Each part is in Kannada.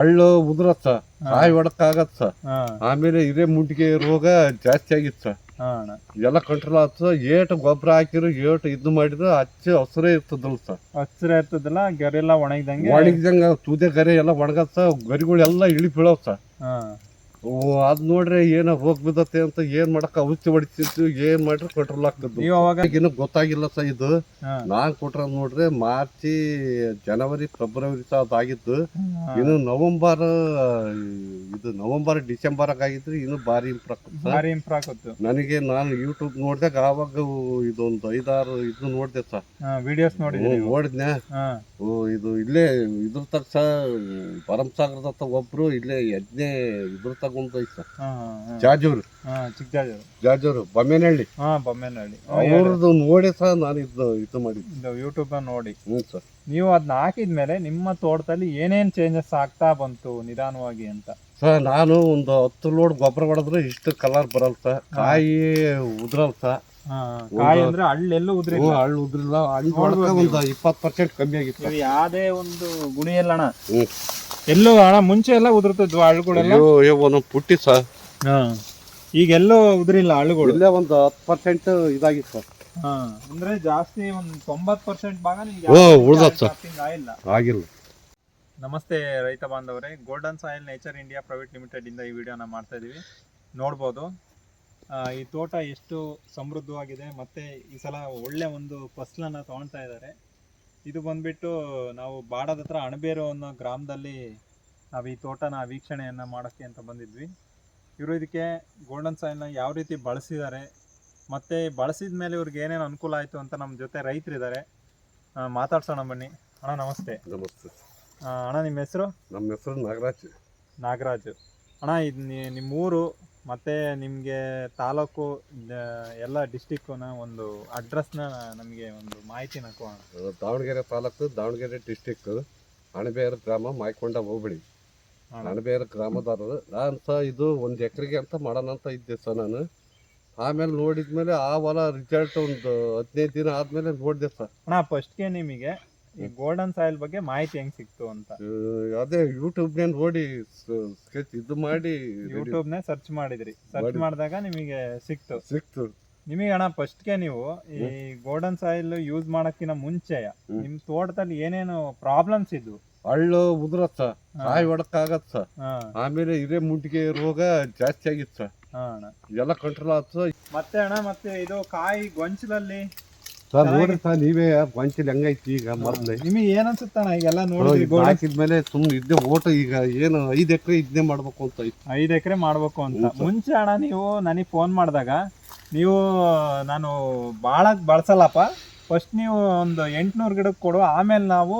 ಹಳ್ಳು ಉದುರತ್ತ ಬಾಯಿ ಕಾಯಿ ಹೊಡಕ್ಕಾಗತ್ತ ಆಮೇಲೆ ಇದೇ ಮುಂಟಿಗೆ ರೋಗ ಜಾಸ್ತಿ ಆಗಿತ್ತ. ಎಲ್ಲ ಕಂಟ್ರೋಲ್ ಆತ. ಏಟ್ ಗೊಬ್ಬರ ಹಾಕಿರು ಏಟ್ ಇದು ಮಾಡಿದ್ರು ಹಚ್ಚ ಹಸಿರೇ ಇರ್ತದಲ್ಲ ಸರ್. ಹಸಿರು ಇರ್ತದಲ್ಲ ಎಲ್ಲ ಒಣಗಿದಂಗೆ. ಒಣಗಿದಂಗ ತುದೆ ಗರಿ ಎಲ್ಲ ಒಣಗತ್ತ ಗರಿಗಳೆಲ್ಲ ಇಳಿ ಬೀಳವ್ ಸರ್ ಹಾ ಅದ್ ನೋಡ್ರೆ ಏನ ಹೋಗ್ಬಿದತ್ತೆ ಬಿದ್ದತೆ ಅಂತ ಏನ್ ಮಾಡಕ್ ಔಷಧಿ ಹೊಡಿತಿತ್ತು ಏನ್ ಮಾಡ್ರಿ ಪೆಟ್ರೋಲ್ ಆಗ್ತದ ನೀವು ಅವಾಗ ಇನ್ನು ಗೊತ್ತಾಗಿಲ್ಲ ಸರ್ ಇದು. ನಾನ್ ಕೊಟ್ರ ನೋಡ್ರೆ ಮಾರ್ಚಿ ಜನವರಿ ಫೆಬ್ರವರಿ ಸಹ ಅದಾಗಿದ್ದು ಹಾ. ಇನ್ನು ನವೆಂಬರ್ ಇದು ನವೆಂಬರ್ ಡಿಸೆಂಬರ್ ಆಗಿದ್ರೆ ಇನ್ನು ಭಾರಿ ಇಂಪ್ರೂವ್ ಭಾರಿ ಇಂಪ್ರೂವ್ ಆಗುತ್ತೆ. ನನಗೆ ನಾನು ಯೂಟ್ಯೂಬ್ ನೋಡ್ದಾಗ ಆವಾಗ ಇದೊಂದು ಐದಾರು ಇದು ನೋಡ್ದೆ ಸರ್. ವಿಡಿಯೋಸ್ ನೋಡಿದ್ನ. ಓ ಇದು ಇಲ್ಲೇ ಇದ್ರ ತಗ ಸ ಪರಮ್ ಸಾಗರದ ಒಬ್ರು ಇಲ್ಲೇ ಯಜ್ಞೆ ಇದ್ರ ತಗೊಂಡ್ ಐತ ಜಾಜೂರು. ಹಾ ಚಿಕ್ಕಜಾಜೂರು. ಜಾಜೂರು ಬೊಮ್ಮೆನಹಳ್ಳಿ. ಹಾ ಬೊಮ್ಮೆನಹಳ್ಳಿ. ಅವ್ರದ್ದು ನೋಡಿ ಸಹ ನಾನು ಇದು ಇದು ಮಾಡಿ ಯೂಟ್ಯೂಬ್ ನೋಡಿ. ಹ್ಞೂ ಸರ್. ನೀವು ಅದನ್ನ ಹಾಕಿದ್ಮೇಲೆ ನಿಮ್ಮ ತೋಟದಲ್ಲಿ ಏನೇನ್ ಚೇಂಜಸ್ ಆಗ್ತಾ ಬಂತು ನಿಧಾನವಾಗಿ ಅಂತ? ಸರ್ ನಾನು ಒಂದು ಹತ್ತು ಲೋಡ್ ಗೊಬ್ಬರ ಹೊಡೆದ್ರೆ ಇಷ್ಟು ಕಲರ್ ಬರಲ್ಲ ಸರ್. ಕಾಯಿ ಹಾ, ಕಾಯಿ ಅಂದ್ರೆ ಹಳ್ಳೆಲ್ಲೂ ಉದ್ರಿ ಹ್ಞೂ ಹಳ್ಳು ಉದ್ರಿಲ್ಲ. ಒಂದು ಇಪ್ಪತ್ತು ಪರ್ಸೆಂಟ್ ಕಮ್ಮಿ ಆಗಿತ್ತು. ನೀವು ಯಾವ್ದೇ ಒಂದು ಗುಣಿ ಇಲ್ಲ ಅಣ್ಣ. ಹ್ಞೂ ಎಲ್ಲೂ ಅಣ್ಣ ಮುಂಚೆ ಎಲ್ಲ ಉದುರ್ತಿದ್ವು ಹಳ್ಳುಗಳೆಲ್ಲ. ಅಯ್ಯೋ ಅಯ್ಯೋ ಒಂದೊಂದು ಪುಟ್ಟಿ ಸರ್ ಈಗೆಲ್ಲೂ ಉದ್ರಿಲ್ಲ ಹಳ್ಳುಗಳು. ಇಲ್ಲೇ ಒಂದು ಹತ್ತು ಪರ್ಸೆಂಟ್ ಇದಾಗಿತ್ತು. ಸರ್ ಹಾ ಅಂದ್ರೆ ಜಾಸ್ತಿ ಒಂದು ತೊಂಬತ್ ಪರ್ಸೆಂಟ್ ಭಾಗ ನಿಮ್ಗೆ ಓ, ಯಾವ್ದೇ ಉಳ್ದತ್ ಸರ್. cropping ಆಗಿಲ್ಲ. ಆಗಿಲ್ಲ. ನಮಸ್ತೆ ರೈತ ಬಾಂಧವರೇ golden soil nature India private limited ಇಂದ ಈ ವಿಡಿಯೋನ ಮಾಡ್ತಾ ಇದೀವಿ. ನೋಡ್ಬೋದು. ಈ ತೋಟ ಎಷ್ಟು ಸಮೃದ್ಧವಾಗಿದೆ ಮತ್ತೆ ಈ ಸಲ ಒಳ್ಳೆ ಒಂದು ಫಸಲನ್ನ ತಗೊಳ್ತಾ ಇದ್ದಾರೆ. ಇದು ಬಂದ್ಬಿಟ್ಟು ನಾವು ಬಾಡದ ಹತ್ರ ಅಣಬೇರು ಅನ್ನೋ ಗ್ರಾಮದಲ್ಲಿ ನಾವು ಈ ತೋಟನ ವೀಕ್ಷಣೆಯನ್ನು ಮಾಡೋಕ್ಕೆ ಅಂತ ಬಂದಿದ್ವಿ. ಇವರು ಇದಕ್ಕೆ ಗೋಲ್ಡನ್ ಸಾಯಿಲ್ನ ಯಾವ ರೀತಿ ಬಳಸಿದ್ದಾರೆ ಮತ್ತೆ ಬಳಸಿದ ಮೇಲೆ ಇವ್ರಿಗೆ ಏನೇನು ಅನುಕೂಲ ಆಯಿತು ಅಂತ ನಮ್ಮ ಜೊತೆ ರೈತರಿದ್ದಾರೆ ಮಾತಾಡ್ಸೋಣ ಬನ್ನಿ. ಅಣ್ಣ ನಮಸ್ತೆ. ನಮಸ್ತೆ. ಅಣ್ಣ ನಿಮ್ಮ ಹೆಸರು? ನಮ್ಮ ಹೆಸರು ನಾಗರಾಜ್. ನಾಗರಾಜು. ಅಣ್ಣ ಇದು ನಿಮ್ಮ ಊರು ಮತ್ತು ನಿಮಗೆ ತಾಲೂಕು ಎಲ್ಲ ಡಿಸ್ಟಿಕ್ಕುನ ಒಂದು ಅಡ್ರೆಸ್ನ ನಮಗೆ ಒಂದು ಮಾಹಿತಿನ ಕೊಡೋಣ ದಾವಣಗೆರೆ ತಾಲೂಕು ದಾವಣಗೆರೆ ಡಿಸ್ಟಿಕ್ ಅಣಬೇರು ಗ್ರಾಮ ಮಾಯ್ಕೊಂಡ ಹೋಬಳಿ. ಅಣಬೇರ ಗ್ರಾಮದಾರರು ನಾನು ಸಹ ಇದು ಒಂದು ಎಕರೆಗೆ ಅಂತ ಮಾಡೋಣ ಅಂತ ಇದ್ದೆ ಸರ್ ನಾನು. ಆಮೇಲೆ ನೋಡಿದ್ಮೇಲೆ ಆ ಹೊಲ ರಿಸಲ್ಟ್ ಒಂದು ಹದಿನೈದು ದಿನ ಆದ್ಮೇಲೆ ನೋಡಿದೆ ಸರ್ ಅಣ್ಣ ಫಸ್ಟ್ಗೆ ನಿಮಗೆ ಈ ಗೋಲ್ಡನ್ ಸಾಯಿಲ್ ಬಗ್ಗೆ ಮಾಹಿತಿ ಹೆಂಗ್ ಸಿಕ್ತು ಅಂತ. ಅದೇ ಯೂಟ್ಯೂಬ್ ನೇ ನೋಡಿ ಸ್ಕೆಚ್ ಇದು ಮಾಡಿ ಯೂಟ್ಯೂಬ್ ನೇ ಸರ್ಚ್ ಮಾಡಿದ್ರಿ. ಸರ್ಚ್ ಮಾಡಿ. ಮಾಡಿದಾಗ ನಿಮಗೆ ಸಿಕ್ತು. ಸಿಕ್ತು. ನಿಮಗೆ ಅಣ್ಣ ಫಸ್ಟ್ಗೆ ನೀವು ಈ ಗೋಲ್ಡನ್ ಸಾಯಿಲ್ ಯೂಸ್ ಮಾಡೋಕ್ಕಿಂತ ಮುಂಚೆ ನಿಮ್ ತೋಟದಲ್ಲಿ ಏನೇನು ಪ್ರಾಬ್ಲಮ್ಸ್ ಇದ್ವು? ಹಳ್ಳು ಉದುರತ್ತ. ಕಾಯಿ ಹಾ. ಆಮೇಲೆ ಇದೇ ಮುಂಟಿಗೆ ರೋಗ ಜಾಸ್ತಿ ಆಗಿತ್ತು. ಎಲ್ಲ ಕಂಟ್ರೋಲ್ ಆಗ್ತದ ಮತ್ತೆ ಅಣ್ಣ ಮತ್ತೆ ಇದು ಕಾಯಿ ಗೊಂಚಲಲ್ಲಿ ಸರ್ ನೋಡ್ರಿ ಸರ್ ನೀವೇ ಬಂಚಲ್ ಹೆಂಗೈತಿ ಈಗ ಮೊದ್ಲೇ. ನಿಮಗೆ ಏನ್ ಅನ್ಸುತ್ತಣ್ಣ ಈಗೆಲ್ಲ ನೋಡಿ ಹಾಕಿದ್ಮೇಲೆ ಸುಮ್ಮನೆ ಇದ್ದೆ ಓಟ ಈಗ ಏನು ಐದ್ ಎಕರೆ ಇದನ್ನೇ ಮಾಡ್ಬೇಕು ಅಂತ ಐತಿ. ಐದು ಎಕರೆ ಮಾಡ್ಬೇಕು ಅಂತ. ಮುಂಚೆ ಅಣ್ಣ ನೀವು ನನಗೆ ಫೋನ್ ಮಾಡಿದಾಗ ನೀವು ನಾನು ಭಾಳ ಬಳಸಲ್ಲಪ್ಪ. ಫಸ್ಟ್ ನೀವು ಒಂದು ಎಂಟ್ನೂರು ಗಿಡಕ್ಕೆ ಕೊಡು ಆಮೇಲೆ ನಾವು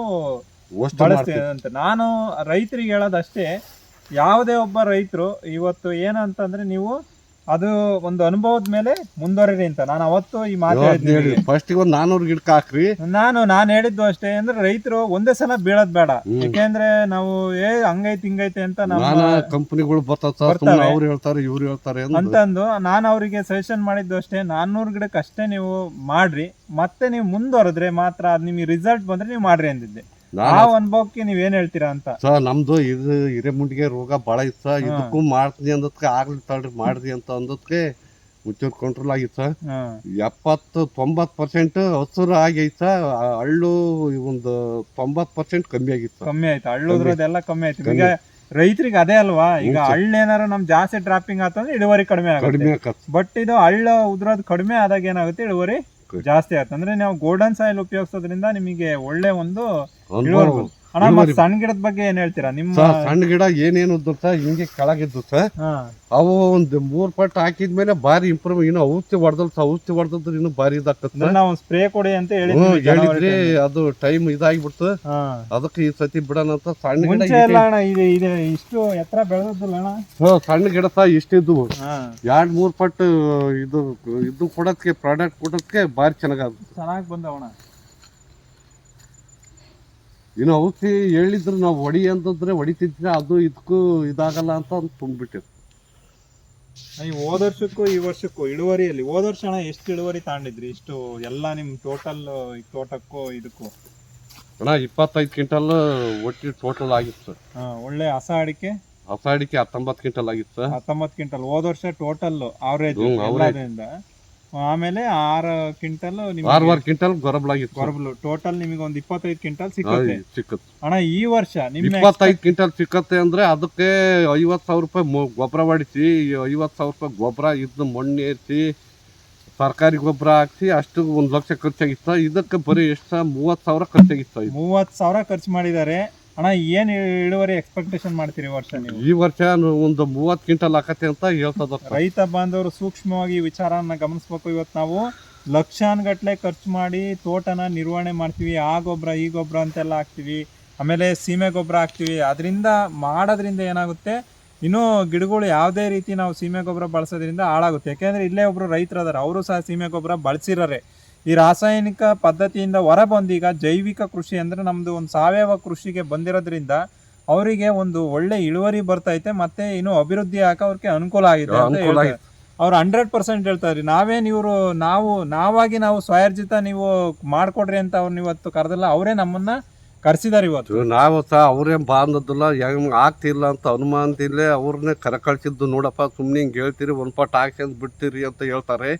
ಬಳಸ್ತೀವಿ ಅಂತ. ನಾನು ರೈತರಿಗೆ ಹೇಳೋದಷ್ಟೇ ಯಾವುದೇ ಒಬ್ಬ ರೈತರು ಇವತ್ತು ಏನಂತಂದ್ರೆ ನೀವು ಅದು ಒಂದು ಅನುಭವದ ಮೇಲೆ ಮುಂದುವರಿರಿ ಅಂತ. ನಾನು ಅವತ್ತು ಈ ಮಾತು ಹೇಳಿದ್ದೆ. ಫಸ್ಟ್ ಒಂದು ನಾನೂರು ಗಿಡಕ್ಕೆ ಹಾಕ್ರಿ. ನಾನು ನಾನು ಹೇಳಿದ್ದು ಅಷ್ಟೇ ಅಂದ್ರೆ ರೈತರು ಒಂದೇ ಸಲ ಬೀಳದ್ ಬೇಡ. ಯಾಕೆಂದ್ರೆ ನಾವು ಏ ಹಂಗೈತಿ ಹಿಂಗೈತೆ ಅಂತ ನಮ್ಮ ನಾನಾ ಕಂಪನಿಗಳು ಬರ್ತಾರೆ. ಅವ್ರು ಹೇಳ್ತಾರೆ ಇವ್ರು ಹೇಳ್ತಾರೆ ಅಂತಂದು ನಾನು ಅವರಿಗೆ ಸಜೆಷನ್ ಮಾಡಿದ್ದು ಅಷ್ಟೇ ನಾನ್ನೂರು ಗಿಡಕ್ಕೆ ಅಷ್ಟೇ ನೀವು ಮಾಡ್ರಿ. ಮತ್ತೆ ನೀವು ಮುಂದುವರೆದ್ರೆ ಮಾತ್ರ ಅದ್ ನಿಮಗೆ ರಿಸಲ್ಟ್ ಬಂದ್ರೆ ನೀವು ಮಾಡ್ರಿ ಅಂದಿದ್ದೆ. ನಾನು ಅನುಭವಕ್ಕೆ ನೀವ್ ಏನ್ ಹೇಳ್ತೀರಾ ಅಂತ? ಸರ್ ನಮ್ದು ಇದು ಹಿರೇಮುಂಡಿಗೆ ರೋಗ ಬಹಳ ಇತ್ತ ಸರ್. ಇದಕ್ಕೂ ಮಾಡ್ತೀನಿ ಅಂದದ್ಕೆ ಆಗ್ಲಿ ತಡ್ರಿ ಮಾಡ್ರಿ ಅಂತ ಅಂದಕ್ಕೆ ಮುಚ್ಚೂರು ಕಂಟ್ರೋಲ್ ಆಗಿತ್ತು ಸರ್. ತೊಂಬತ್ ಎಪ್ಪತ್ತು ತೊಂಬತ್ತು ಪರ್ಸೆಂಟ್ ಹಸಿರು ಆಗೈತೆ ಸರ್. ಹಳ್ಳು ಒಂದು ತೊಂಬತ್ತು ಪರ್ಸೆಂಟ್ ಕಮ್ಮಿ ಆಗಿತ್ತು ಕಮ್ಮಿ ಆಯ್ತು. ಹಳ್ಳುದ್ರದೆಲ್ಲ ಕಮ್ಮಿ. ಆಯ್ತು. ಈಗ ರೈತರಿಗೆ ಅದೇ ಅಲ್ವಾ? ಈಗ ಹಳ್ಳ ಏನಾರ ಹಳ್ಳು ನಮ್ ಜಾಸ್ತಿ ಡ್ರಾಪಿಂಗ್ ಆತಂದ್ರೆ ಇಳುವರಿ ಕಡಿಮೆ ಆಗುತ್ತೆ. ಬಟ್ ಇದು ಹಳ್ಳ ಉದ್ರೋದ್ ಕಡಿಮೆ ಆದಾಗ ಏನಾಗುತ್ತೆ? ಇಳುವರಿ ಜಾಸ್ತಿ ಆಗುತ್ತೆ ಅಂದ್ರೆ ನಾವು ಗೋಲ್ಡನ್ ಸಾಯಿಲ್ ಉಪಯೋಗಿಸೋದ್ರಿಂದ ನಿಮಗೆ ಒಳ್ಳೆ ಒಂದು ಸಣ್ಣ ಗಿಡದ ಬಗ್ಗೆ ಏನ್ ಹೇಳ್ತೀರಾ? ನಿಮ್ಮ ಸರ್ ಸಣ್ಣ ಗಿಡ ಏನೇನು ಸರ್ ಹಿಂಗೆ ಕೆಳಗಿದ್ದು ಸರ್. ಅವು ಒಂದು ಮೂರ್ ಪಟ್ಟು ಹಾಕಿದ್ಮೇಲೆ ಬಾರಿ ಇಂಪ್ರೂವ್ ಇನ್ನು ಔಷಧಿ ಹೊಡೆದಲ್ ಸರ್ ಔಷಧಿ ಹೊಡೆದ್ರೆ ಇನ್ನು ಬಾರಿ ಇದಾಕತ್ ಅಂದ್ರೆ ನಾವು ಸ್ಪ್ರೇ ಕೊಡಿ ಅಂತ ಹೇಳಿದ್ರಿ ಅದು ಟೈಮ್ ಇದಾಗಿಬಿಡ್ತು. ಹಾ. ಅದಕ್ಕೆ ಈ ಸತಿ ಬಿಡೋಣ ಅಂತ ಸಣ್ಣ ಗಿಡ ಇಷ್ಟು ಎತ್ತರ ಬೆಳೆದಿಲ್ಲ ಅಣ್ಣ? ಸಣ್ಣ ಗಿಡ ಸಹ ಇಷ್ಟಿದ್ದು ಹಾ. ಎರಡ್ ಮೂರ್ ಪಟ್ಟು ಇದು ಇದು ಕೊಡೋದಕ್ಕೆ ಪ್ರಾಡಕ್ಟ್ ಕೊಡೋದಕ್ಕೆ ಬಾರಿ ಚೆನ್ನಾಗದ ಚೆನ್ನಾಗಿ ಬಂದವಣ ಇನ್ನು ಔಷಧಿ ಹೇಳಿದ್ರು ನಾವು ಹೊಡಿ ಅಂತಂದ್ರೆ ಹೊಡಿತಿದ್ರೆ ಅದು ಇದಕ್ಕೂ ಇದಾಗಲ್ಲ ಅಂತ ಅಂದ್ ತುಂಬಿಟ್ಟಿರು ಈ ಹೋದ ವರ್ಷಕ್ಕೂ ಈ ವರ್ಷಕ್ಕೂ ಇಳುವರಿಯಲ್ಲಿ ಹೋದ ವರ್ಷ ಅಣ್ಣ ಎಷ್ಟು ಇಳುವರಿ ತಾಂಡಿದ್ರಿ? ಇಷ್ಟು ಎಲ್ಲ ನಿಮ್ ಟೋಟಲ್ ತೋಟಕ್ಕೂ ಇದಕ್ಕೂ? ಅಣ್ಣ ಇಪ್ಪತ್ತೈದು ಕ್ವಿಂಟಲ್ ಒಟ್ಟಿ ಟೋಟಲ್ ಆಗಿತ್ತು. ಹಾ, ಒಳ್ಳೆ ಹಸ ಅಡಿಕೆ? ಹೊಸ ಅಡಿಕೆ ಹತ್ತೊಂಬತ್ತು ಕ್ವಿಂಟಲ್ ಆಗಿತ್ತು. ಹತ್ತೊಂಬತ್ತು ಕ್ವಿಂಟಲ್. ಹೋದ ವರ್ಷ ಟೋಟಲ್ ಆವರೇಜ್ ಹ್ಮ್, average. ಎಲ್ಲದರಿಂದ. ಆಮೇಲೆ ಆರು ಕ್ವಿಂಟಲ್ ಆರು ಕ್ವಿಂಟಲ್ ಗೊರಬಲಾಗಿತ್ತು. ಕೊರಬಲು ಟೋಟಲ್ ನಿಮಗೆ ಒಂದು ಇಪ್ಪತ್ತೈದು ಕ್ವಿಂಟಲ್ ಸಿಕ್ಕತ್ತೆ. ಸಿಕ್ಕತ್ ಅಣ್ಣ ಈ ವರ್ಷ ನಿಮ್ಮ ಇಪ್ಪತ್ತೈದು ಕ್ವಿಂಟಲ್ ಸಿಕ್ಕತ್ತೆ ಅಂದ್ರೆ ಅದಕ್ಕೆ ಐವತ್ತು ಸಾವಿರ ರೂಪಾಯಿ ಗೊಬ್ಬರ ಹೊಡಿಸಿ ಐವತ್ತು ಸಾವಿರ ರೂಪಾಯಿ ಗೊಬ್ಬರ ಇದ್ದು ಮಣ್ಣು ಏರಿಸಿ ಸರ್ಕಾರಿ ಗೊಬ್ಬರ ಹಾಕಿಸಿ ಅಷ್ಟು ಒಂದು ಲಕ್ಷ ಖರ್ಚಾಗಿತ್ತು. ಇದಕ್ಕೆ ಬರೀ ಎಷ್ಟು ಮೂವತ್ತು ಸಾವಿರ ಖರ್ಚಾಗಿತ್ತು. ಮೂವತ್ತು ಸಾವಿರ ಖರ್ಚು ಮಾಡಿದ್ದಾರೆ. ಅಣ್ಣ ಏನು ಇಳುವರಿ ಎಕ್ಸ್ಪೆಕ್ಟೇಷನ್ ಮಾಡ್ತೀರಿ ಈ ವರ್ಷ ನೀವು? ಈ ವರ್ಷ ಒಂದು ಮೂವತ್ತು ಕ್ವಿಂಟಲ್ ಹಾಕತ್ತೆ ಅಂತ ಹೇಳ್ತದ ರೈತ ಬಾಂಧವರು ಸೂಕ್ಷ್ಮವಾಗಿ ಈ ವಿಚಾರನ ಗಮನಿಸ್ಬೇಕು. ಇವತ್ತು ನಾವು ಲಕ್ಷಾನ್ಗಟ್ಲೆ ಖರ್ಚು ಮಾಡಿ ತೋಟನ ನಿರ್ವಹಣೆ ಮಾಡ್ತೀವಿ. ಆ ಗೊಬ್ಬರ ಈ ಗೊಬ್ಬರ ಅಂತೆಲ್ಲ ಹಾಕ್ತೀವಿ. ಆಮೇಲೆ ಸೀಮೆ ಗೊಬ್ಬರ ಹಾಕ್ತೀವಿ. ಅದರಿಂದ ಮಾಡೋದ್ರಿಂದ ಏನಾಗುತ್ತೆ? ಇನ್ನೂ ಗಿಡಗಳು ಯಾವುದೇ ರೀತಿ ನಾವು ಸೀಮೆ ಗೊಬ್ಬರ ಬಳಸೋದ್ರಿಂದ ಹಾಳಾಗುತ್ತೆ. ಯಾಕೆಂದರೆ ಇಲ್ಲೇ ಒಬ್ಬರು ರೈತರು ಅದಾರೆ ಅವರು ಸಹ ಸೀಮೆ ಗೊಬ್ಬರ ಬಳಸಿರೋರೆ. ಈ ರಾಸಾಯನಿಕ ಪದ್ಧತಿಯಿಂದ ಹೊರ ಬಂದೀಗ ಜೈವಿಕ ಕೃಷಿ ಅಂದ್ರೆ ನಮ್ದು ಒಂದು ಸಾವಯವ ಕೃಷಿಗೆ ಬಂದಿರೋದ್ರಿಂದ ಅವರಿಗೆ ಒಂದು ಒಳ್ಳೆ ಇಳುವರಿ ಬರ್ತೈತೆ ಮತ್ತೆ ಇನ್ನು ಅಭಿವೃದ್ಧಿ ಆಗ ಅವ್ರಿಗೆ ಅನುಕೂಲ ಆಗಿದೆ ಅಂತ ಹೇಳ್ತಾರೆ. ಅವ್ರು ಹಂಡ್ರೆಡ್ ಪರ್ಸೆಂಟ್ ಹೇಳ್ತಾರೆ ನಾವೇನು ಇವರು ನಾವು ನಾವಾಗಿ ನಾವು ಸ್ವಯರ್ಜಿತ ನೀವು ಮಾಡ್ಕೊಡ್ರಿ ಅಂತ ಅವ್ರನ್ನ ಇವತ್ತು ಕರೆದಿಲ್ಲ ಅವರೇ ನಮ್ಮನ್ನ ಕರೆಸಿದಾರೆ ಇವತ್ತು. ನಾವು ಸಹ ಅವ್ರೇನು ಬಾಂಧದಿಲ್ಲ ಹೆಂಗೆ ಆಗ್ತಿಲ್ಲ ಅಂತ ಅನುಮಾನದಿಲ್ಲೇ ಅವ್ರನ್ನೇ ಕರೆ ಕಳ್ಸಿದ್ದು ನೋಡಪ್ಪ ಸುಮ್ಮನೆ ಹಿಂಗೆ ಹೇಳ್ತೀರಿ ಒಂದು ಪಟ್ ಅಂತ ಬಿಡ್ತೀರಿ ಅಂತ ಹೇಳ್ತಾರೆ.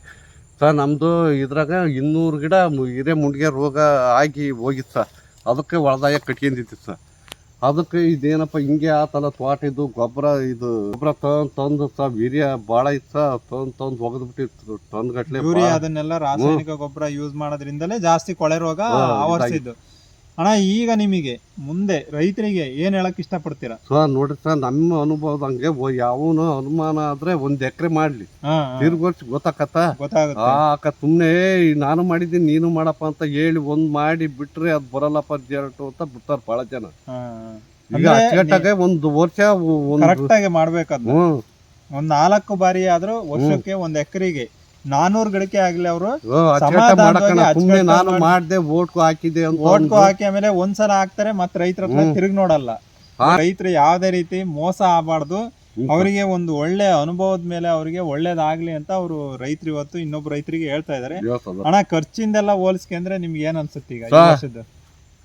ಸರ್ ನಮ್ಮದು ಇದ್ರಾಗ ಇನ್ನೂರು ಗಿಡ ಹಿರೇ ಮುಂಡಿಗೆ ರೋಗ ಆಗಿ ಹೋಗಿತ್ತು ಸರ್ ಅದಕ್ಕೆ ಒಳದಾಯ ಕಟ್ಕೊಂಡಿತ್ತು ಸರ್ ಅದಕ್ಕೆ ಇದೇನಪ್ಪ ಹಿಂಗೆ ಆತಲ್ಲ ತೋಟ ಇದು ಗೊಬ್ಬರ ಇದು ಗೊಬ್ಬರ ತಂದು ತಂದು ಸ ವೀರ್ಯ ಭಾಳ ಇತ್ತು ತಂದು ತಂದು ಒಗೆದ್ಬಿಟ್ಟಿತ್ತು ತಂದು ಗಟ್ಲೆ ಅದನ್ನೆಲ್ಲ ರಾಸಾಯನಿಕ ಗೊಬ್ಬರ ಯೂಸ್ ಮಾಡೋದ್ರಿಂದಲೇ ಜಾಸ್ತಿ ಕೊಳೆ ರೋಗ ಆವರಿಸಿದ್ದು. ಅಣ್ಣ ಈಗ ನಿಮಗೆ ಮುಂದೆ ರೈತರಿಗೆ ಏನ್ ಹೇಳಕ್ ಇಷ್ಟಪಡ್ತೀರಾ? ಸರ್ ನೋಡ್ರಿ ಸರ್ ನಮ್ಮ ಅನುಭವದಂಗೆ ಯಾವನು ಅನುಮಾನ ಆದ್ರೆ ಒಂದ್ ಎಕರೆ ಮಾಡ್ಲಿ. ತಿರ್ಗೋರ್ಸಿ ಗೊತ್ತಾಕತ್ತ? ಗೊತ್ತಾಗುತ್ತೆ. ಆಕ ಸುಮ್ಮನೆ "ಏಯ್, ನಾನು ಮಾಡಿದ್ದೀನಿ ನೀನು ಮಾಡಪ್ಪ ಅಂತ ಹೇಳಿ ಒಂದ್ ಮಾಡಿ ಬಿಟ್ರೆ ಅದ್ ಬರಲ್ಲಪ್ಪ ರಿಸಲ್ಟ್ ಅಂತ ಬಿಡ್ತಾರೆ ಬಹಳ ಜನ. ಈಗ ಅಚ್ಚುಕಟ್ಟಾಗೆ ಒಂದು ವರ್ಷ ಒಂದು ಕರೆಕ್ಟ್ ಆಗಿ ಮಾಡ್ಬೇಕದ್ ಹ್ಮ್. ಒಂದ್ ನಾಲ್ಕು ಬಾರಿ ಆದ್ರೂ ವರ್ಷಕ್ಕೆ ಒಂದ್ ಎಕರೆಗೆ ನಾನೂರು ಗಳಿಕೆ ಆಗ್ಲಿ ಅವರು. ನಾನು ಮಾಡಿ- ಮಾಡ್ದೆ ಓಟ್ಕು ಹಾಕಿದೆ ಓಟ್ಕೋ ಒಂದು- ಹಾಕಿ ಆಮೇಲೆ ಒಂದ್ಸಲ ಹಾಕ್ತಾರೆ ಮತ್ತೆ ರೈತರ ಹತ್ರ. ತಿರುಗಿ ನೋಡಲ್ಲ. ರೈತರು ಯಾವ್ದೇ ರೀತಿ ಮೋಸ ಆಗಬಾರ್ದು. ಅವರಿಗೆ ಒಂದು ಒಳ್ಳೆ ಅನುಭವದ ಮೇಲೆ ಅವರಿಗೆ ಒಳ್ಳೇದಾಗ್ಲಿ ಅಂತ ಅವರು ರೈತರು ಇವತ್ತು ಇನ್ನೊಬ್ಬ ರೈತರಿಗೆ ಹೇಳ್ತಾ ಇದಾರೆ. ಹಣ ಖರ್ಚಿಂದೆಲ್ಲ ಅಂದ್ರೆ ನಿಮ್ಗೆ ಏನ್ ಅನ್ಸುತ್ತೆ ಈಗ? ವರ್ಷದ್ದು?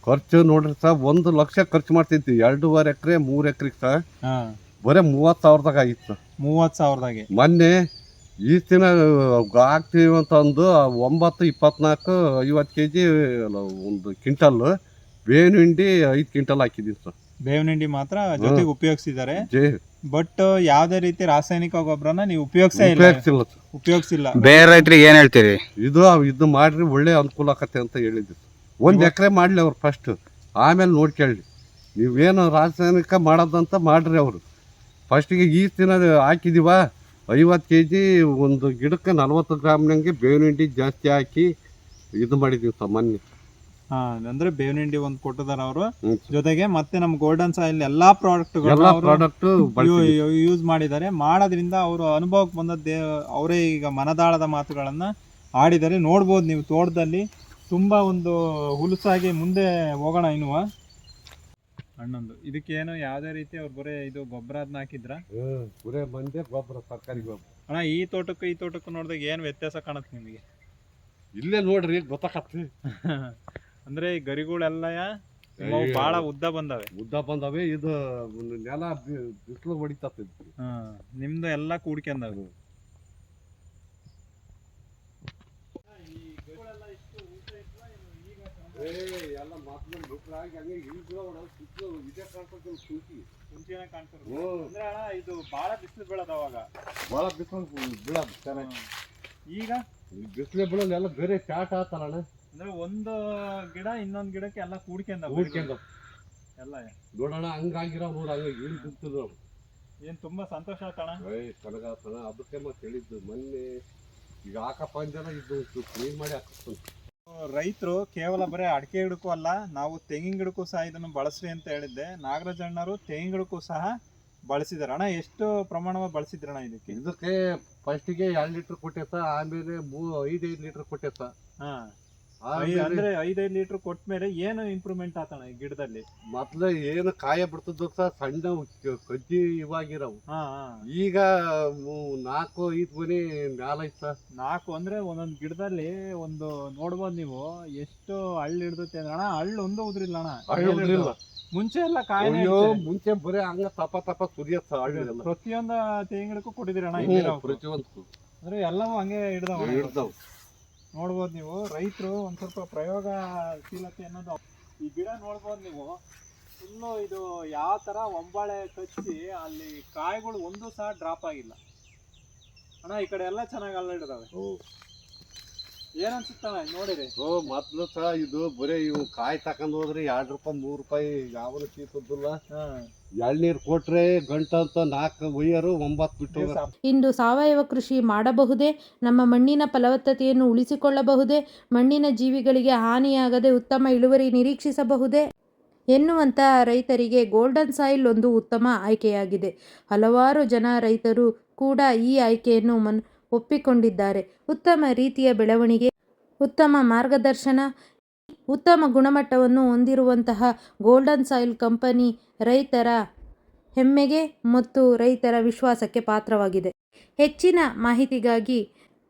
ಖರ್ಚು ನೋಡ್ರಿ ಸರ್ ಒಂದು ಲಕ್ಷ ಖರ್ಚು ಮಾಡ್ತಿದ್ವಿ. ಎರಡೂವರೆ ಎಕರೆ ಮೂರ್ ಎಕರೆ ಸರ್ ಬರೀ ಬರೇ ಮೂವತ್ ಸಾವಿರದಾಗ ಆಗಿತ್ತು. ಮೂವತ್ ಸಾವಿರದಾಗೆ. ಮೊನ್ನೆ ಈ ದಿನ ಹಾಕ್ತೀವಿ ಅಂತ ಅಂದು ಒಂಬತ್ತು ಇಪ್ಪತ್ನಾಲ್ಕು ಐವತ್ತು ಕೆ ಜಿ ಒಂದು ಕ್ವಿಂಟಲ್ ಬೇವಿನ ಹಿಂಡಿ ಐದು ಕ್ವಿಂಟಲ್ ಹಾಕಿದ್ದೀನಿ ಸರ್. ಬೇವಿನ ಹಿಂಡಿ ಮಾತ್ರ ಜೊತೆಗೆ ಉಪಯೋಗಿಸಿದ್ದಾರೆ. ಜೇ ಬಟ್ ಯಾವ್ದೇ ರೀತಿ ರಾಸಾಯನಿಕ ಗೊಬ್ಬರನ ನೀವು ಉಪಯೋಗಿಸೇ ಇಲ್ಲ. ಉಪಯೋಗಿಸಿಲ್ಲ ಸರ್. ಉಪಯೋಗಿಸಿಲ್ಲ. ಬೇರೆ ರೈತರಿಗೆ ಏನ್ ಹೇಳ್ತೀರಿ? ಇದು ಇದು ಮಾಡ್ರಿ ಒಳ್ಳೆ ಅನುಕೂಲ ಆಕತ್ತೆ ಅಂತ ಹೇಳಿದ್ರು ಒಂದು ಎಕರೆ ಮಾಡಲಿ ಅವ್ರು ಫಸ್ಟ್ ಆಮೇಲೆ ನೋಡ್ಕೊಳ್ಳಿ ನೀವೇನು ರಾಸಾಯನಿಕ ಮಾಡೋದಂತ ಮಾಡ್ರಿ ಅವರು. ಫಸ್ಟಿಗೆ ಈ ದಿನ ಹಾಕಿದೀವ ಐವತ್ತು ಕೆ ಜಿ ಒಂದು ಗಿಡಕ್ಕೆ ನಲ್ವತ್ತು ಗ್ರಾಮ್ನಂಗೆ ಬೇವಿನ ಹಿಂಡಿ ಜಾಸ್ತಿ ಹಾಕಿ ಇದು ಮಾಡಿದೀವಿ ಸಾಮಾನ್ಯ. ಹಾ ಅಂದ್ರೆ ಬೇವಿನ ಹಿಂಡಿ ಒಂದು ಕೊಟ್ಟಿದಾರ ಅವರು. ಹ್ಮ್. ಜೊತೆಗೆ ಮತ್ತೆ ನಮ್ಮ ಗೋಲ್ಡನ್ ಸಾಯಿಲ್ ಎಲ್ಲಾ ಪ್ರಾಡಕ್ಟ್ ಎಲ್ಲ ಪ್ರಾಡಕ್ಟ್ ಯೂಸ್ ಮಾಡಿದ್ದಾರೆ. ಮಾಡೋದ್ರಿಂದ ಅವರು ಅನುಭವಕ್ಕೆ ಬಂದದ್ದೇ ಅವರೇ ಈಗ ಮನದಾಳದ ಮಾತುಗಳನ್ನ ಆಡಿದ್ದಾರೆ. ನೋಡ್ಬೋದು ನೀವು ತೋಟದಲ್ಲಿ. ತುಂಬಾ ಒಂದು ಹುಲಸಾಗಿ ಮುಂದೆ ಹೋಗೋಣ ಇನ್ನು ಹಣ್ಣೊಂದು ಇದಕ್ಕೇನು ಯಾವುದೇ ರೀತಿ ಅವ್ರು ಬರೇ ಇದು ಗೊಬ್ಬರ ಅದನ್ನ ಹಾಕಿದ್ರ ಬರೇ ಮಂದೆ ಗೊಬ್ಬರ ತರಕಾರಿ ಗೊಬ್ಬರ. ಅಣ್ಣ ಈ ತೋಟಕ್ಕೂ ಈ ತೋಟಕ್ಕೂ ನೋಡಿದಾಗ ಏನು ವ್ಯತ್ಯಾಸ ಕಾಣುತ್ತೆ ನಿಮಗೆ? ಇಲ್ಲೇ ನೋಡ್ರಿ ಗೊತ್ತಾಕತ್ತಿ. ಅಂದ್ರೆ ಈ ಗರಿಗಳೆಲ್ಲ. ಬಹಳ ಉದ್ದ ಬಂದವೆ. ಉದ್ದ ಬಂದವೆ ಇದು ನೆಲ ಬಿಸಿಲು ಹೊಡಿತತ್ತೆ ಹಾ ನಿಮ್ದು ಎಲ್ಲ ಕೂಡ್ಕೊಂಡವೆ. ಎಲ್ಲ ಹಂಗೆ ಇದೇ ಕಾಣ್ತದೆ ಅಂದ್ರೆ ಅಣ್ಣ ಬಿಸಿಲು ಬೀಳೋದು ಅವಾಗ. ಭಾಳ ಬಿಸಿಲು ಬೀಳೋದು ಚೆನ್ನಾಗಿ ಈಗ? ಬಿಸಿಲೇ ಬೀಳೋದು ಎಲ್ಲ ಬೇರೆ ಚಾಟ್ ಆತಲ್ಲ ಅಂದ್ರೆ ಒಂದು ಗಿಡ ಇನ್ನೊಂದ್ ಗಿಡಕ್ಕೆ ಎಲ್ಲ ಕೂಡ್ಕೊಂಡ ಕೂಡ್ಕೊಂಡು ಎಲ್ಲ ನೋಡೋಣ ಹಂಗಾಗಿರೋ ನೋಡ ಹಂಗೆ ಇಳಿ ಬಿಡ್ತಿದ್ರು ಏನ್ ತುಂಬಾ ಸಂತೋಷ ಆತಣ ಏಯ್ ಅದಕ್ಕೆ ಮತ್ತೆ ಹೇಳಿದ್ದು ಮೊನ್ನೆ. ಈಗ ಹಾಕಪ್ಪ ಅಂದೆಲ್ಲ ಇದು ಕ್ಲೀನ್ ಮಾಡಿ ಹಾಕಿಸ್ತಾನೆ ರೈತರು ಕೇವಲ ಬರೀ ಅಡಿಕೆ ಗಿಡಕ್ಕೂ ಅಲ್ಲ ನಾವು ತೆಂಗಿನ ಗಿಡಕ್ಕೂ ಸಹ ಇದನ್ನು ಬಳಸ್ರಿ ಅಂತ ಹೇಳಿದ್ದೆ. ನಾಗರಾಜ್ ಅಣ್ಣರು ತೆಂಗಿನ ಗಿಡಕ್ಕೂ ಸಹ ಬಳಸಿದಾರೆ. ಅಣ್ಣ ಎಷ್ಟು ಪ್ರಮಾಣವಾಗಿ ಬಳಸಿದ್ರಣ್ಣ ಇದಕ್ಕೆ? ಇದಕ್ಕೆ ಫಸ್ಟಿಗೆ ಎರಡು ಲೀಟ್ರ್ ಕೊಟ್ಟೈತ ಆಮೇಲೆ ಮೂ ಐದೈದು ಲೀಟ್ರ್ ಕೊಟ್ಟೆ ಹಾ. ಆಮೇಲೆ ಅಂದ್ರೆ ಐದೈದು ಲೀಟರ್ ಕೊಟ್ಟಮೇಲೆ ಏನು ಇಂಪ್ರೂವ್ಮೆಂಟ್ ಆತಣ ಈ ಗಿಡದಲ್ಲಿ? ಮೊದ್ಲು ಏನು ಕಾಯ ಬಿಡ್ತದ ಸಣ್ಣ ಕಜ್ಜಿ ಇವಾಗಿರವು. ಈಗ ನಾಲ್ಕು ಐದು ಮನಿ ಐತ ನಾಲ್ಕು ಅಂದ್ರೆ ಒಂದೊಂದು ಗಿಡದಲ್ಲಿ ಒಂದು ನೋಡ್ಬೋದು ನೀವು ಎಷ್ಟು ಹಳ್ಳು ಹಿಡ್ದತ್ತೆ ಅಂದ್ರೆ ಅಣ್ಣ ಹಳ್ಳು ಒಂದು ಉದ್ರಿಲ್ಲ ಅಣ್ಣ. ಮುಂಚೆ ಎಲ್ಲ ಕಾಯಿ ಮುಂಚೆ ಬರೀ ಹಂಗ ತಪ ತಪ ಸುರಿಯತ್ತ ಹಳ್ಳೆಲ್ಲ ಪ್ರತಿಯೊಂದು ತೆಂಗಿಡಕ್ಕೂ ಅಣ್ಣ ಪ್ರತಿಯೊಂದು. ಅಂದ್ರೆ ಎಲ್ಲವೂ ಹಂಗೆ ಹಿಡ್ದವ ಹಿಡ್ದವು. ನೋಡ್ಬೋದು ನೀವು. ರೈತರು ಒಂದು ಸ್ವಲ್ಪ ಪ್ರಯೋಗಶೀಲತೆ ಅನ್ನೋದು ಈ ಗಿಡ ನೋಡ್ಬೋದು ನೀವು. ಫುಲ್ಲು ಇದು ಯಾವ ತರ ಒಂಬಾಳೆ ಕಚ್ಚಿ ಅಲ್ಲಿ ಕಾಯಿಗಳು ಒಂದು ಸಹ ಡ್ರಾಪ್ ಆಗಿಲ್ಲ. ಅಣ್ಣ, ಈ ಕಡೆ ಎಲ್ಲ ಚೆನ್ನಾಗಿ ಅಲ್ಲ ನೋಡಿರಿ. ಓ ಮೊದ್ಲು ಸಹ ಇದು ಬರೀ ಇವು ಕಾಯಿ ತಕೊಂಡ್ ಹೋದ್ರೆ ಎರಡ್ ರೂಪಾಯಿ ಮೂರ್ ರೂಪಾಯಿ ಯಾವನು ಚೀತದಿಲ್ಲ ಎಳ್ನೀರ್ ಕೊಟ್ರೆ ಗಂಟಂತ ನಾಲ್ಕು ಒಯ್ಯರು ಒಂಬತ್ತು ಬಿಟ್ಟು. ಇಂದು ಸಾವಯವ ಕೃಷಿ ಮಾಡಬಹುದೇ? ನಮ್ಮ ಮಣ್ಣಿನ ಫಲವತ್ತತೆಯನ್ನು ಉಳಿಸಿಕೊಳ್ಳಬಹುದೇ? ಮಣ್ಣಿನ ಜೀವಿಗಳಿಗೆ ಹಾನಿಯಾಗದೆ ಉತ್ತಮ ಇಳುವರಿ ನಿರೀಕ್ಷಿಸಬಹುದೇ? ಎನ್ನುವಂಥ ರೈತರಿಗೆ ಗೋಲ್ಡನ್ ಸಾಯಿಲ್ ಒಂದು ಉತ್ತಮ ಆಯ್ಕೆಯಾಗಿದೆ. ಹಲವಾರು ಜನ ರೈತರು ಕೂಡ ಈ ಆಯ್ಕೆಯನ್ನು ಮನ್ ಒಪ್ಪಿಕೊಂಡಿದ್ದಾರೆ. ಉತ್ತಮ ರೀತಿಯ ಬೆಳವಣಿಗೆ, ಉತ್ತಮ ಮಾರ್ಗದರ್ಶನ, ಉತ್ತಮ ಗುಣಮಟ್ಟವನ್ನು ಹೊಂದಿರುವಂತಹ ಗೋಲ್ಡನ್ ಸಾಯಿಲ್ ಕಂಪನಿ ರೈತರ ಹೆಮ್ಮೆಗೆ ಮತ್ತು ರೈತರ ವಿಶ್ವಾಸಕ್ಕೆ ಪಾತ್ರವಾಗಿದೆ. ಹೆಚ್ಚಿನ ಮಾಹಿತಿಗಾಗಿ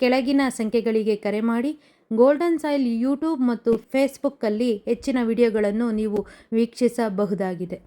ಕೆಳಗಿನ ಸಂಖ್ಯೆಗಳಿಗೆ ಕರೆ ಮಾಡಿ. ಗೋಲ್ಡನ್ ಸಾಯಿಲ್ ಯೂಟ್ಯೂಬ್ ಮತ್ತು ಫೇಸ್ಬುಕ್ಕಲ್ಲಿ ಹೆಚ್ಚಿನ ವಿಡಿಯೋಗಳನ್ನು ನೀವು ವೀಕ್ಷಿಸಬಹುದಾಗಿದೆ.